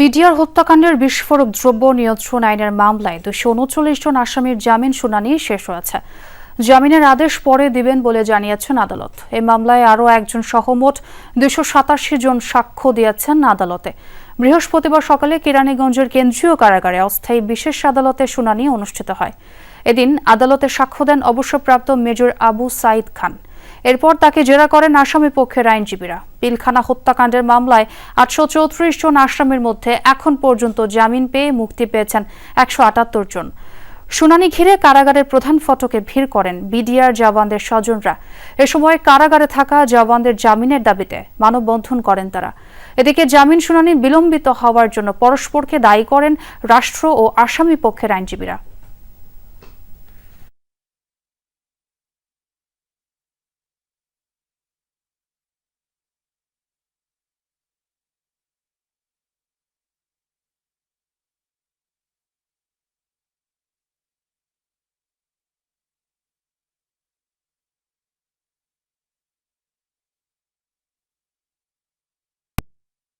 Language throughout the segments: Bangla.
বিডিআর হত্যাকাণ্ডের বিস্ফোরক দ্রব্য নিয়ন্ত্রণ আইনের মামলায় দুশো উনচল্লিশ জন আসামির জামিন শুনানি শেষ হয়েছে। জামিনের আদেশ পরে দিবেন বলে জানিয়েছেন আদালত। এই মামলায় আরও একজন সহমোট দুশো সাতাশি জন সাক্ষ্য দিয়েছেন আদালতে। বৃহস্পতিবার সকালে কেরানীগঞ্জের কেন্দ্রীয় কারাগারে অস্থায়ী বিশেষ আদালতে শুনানি অনুষ্ঠিত হয়। এদিন আদালতে সাক্ষ্য দেন অবসরপ্রাপ্ত মেজর আবু সাইদ খান। এরপর তাকে জেরা করেন আসামি পক্ষের আইনজীবীরা। পিলখানা হত্যাকাণ্ডের মামলায় আটশো চৌত্রিশ জন আসামির মধ্যে এখন পর্যন্ত জামিন পেয়ে মুক্তি পেয়েছেন একশো আটাত্তর জন। শুনানি ঘিরে কারাগারের প্রধান ফটকে ভিড় করেন বিডিআর জওয়ানদের স্বজনরা। এ সময় কারাগারে থাকা জওয়ানদের জামিনের দাবিতে মানববন্ধন করেন তারা। এদিকে জামিন শুনানি বিলম্বিত হওয়ার জন্য পরস্পরকে দায়ী করেন রাষ্ট্র ও আসামি পক্ষের আইনজীবীরা।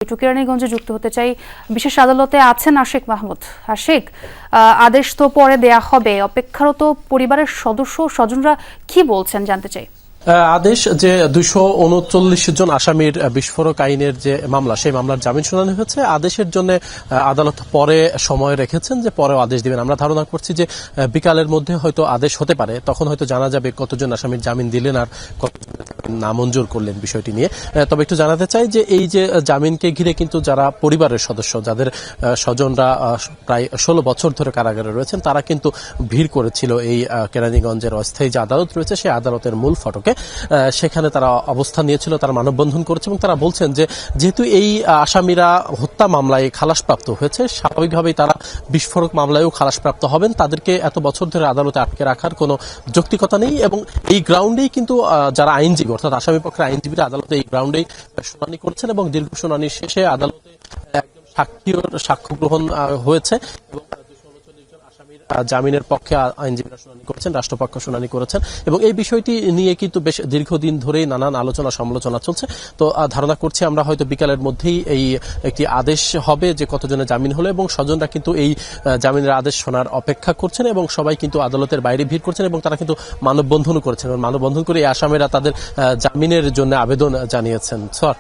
একটু কেরানীগঞ্জে যুক্ত হতে চাই। বিশেষ আদালতে আছেন আশিক মাহমুদ। আশিক আদেশ তো পরে দেয়া হবে। অপেক্ষারত পরিবারের সদস্য স্বজনরা কি বলছেন জানতে চাই। আদেশ যে দুইশো উনচল্লিশ জন আসামির বিস্ফোরক আইনের যে মামলা, সেই মামলার জামিন শুনানি হয়েছে। আদেশের জন্য আদালত পরে সময় রেখেছেন যে পরেও আদেশ দিবেন। আমরা ধারণা করছি যে বিকালের মধ্যে হয়তো আদেশ হতে পারে। তখন হয়তো জানা যাবে কতজন আসামির জামিন দিলেন আর কতজন নামঞ্জুর করলেন বিষয়টি নিয়ে। তবে একটু জানাতে চাই যে এই যে জামিনকে ঘিরে কিন্তু যারা পরিবারের সদস্য, যাদের স্বজনরা প্রায় ষোলো বছর ধরে কারাগারে রয়েছেন, তারা কিন্তু ভিড় করেছিল এই কেরানীগঞ্জের অস্থায়ী যে আদালত রয়েছে, সেই আদালতের মূল ফটকে। সেখানে তারা অবস্থান নিয়েছিল, তারা মানববন্ধন করেছে এবং তারা বলছেন যে, যেহেতু এই আসামিরা হত্যা মামলায় খালাসপ্রাপ্ত হয়েছে, স্বাভাবিকভাবেই তারা বিস্ফোরক মামলায়ও খালাসপ্রাপ্ত হবেন। তাদেরকে এত বছর ধরে আদালতে আটকে রাখার কোনো যৌক্তিকতা নেই এবং এই গ্রাউন্ডেই কিন্তু যারা আইনজীবী, অর্থাৎ আসামি পক্ষের আইনজীবীরা আদালতে এই গ্রাউন্ডে শুনানি করছেন এবং দীর্ঘ শুনানির শেষে আদালতে সাক্ষী সাক্ষ্য গ্রহণ হয়েছে। এবং জামিনের পক্ষে আইনজীবীরা শুনানি করেছেন, রাষ্ট্রপক্ষ শুনানি করেছেন এবং এই বিষয়টি নিয়ে কিন্তু বেশ দীর্ঘদিন ধরেই নানান আলোচনা সমালোচনা চলছে। তো ধারণা করছি আমরা হয়তো বিকালের মধ্যেই এই একটি আদেশ হবে যে কতজনের জামিন হলো এবং স্বজনরা কিন্তু এই জামিনের আদেশ শোনার অপেক্ষা করছেন এবং সবাই কিন্তু আদালতের বাইরে ভিড় করছেন এবং তারা কিন্তু মানববন্ধনও করেছেন। এবং মানববন্ধন করে এই আসামিরা তাদের জামিনের জন্য আবেদন জানিয়েছেন। স্যার।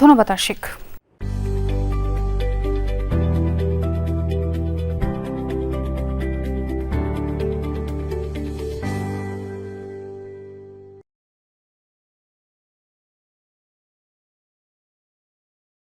ধন্যবাদ, আশিক।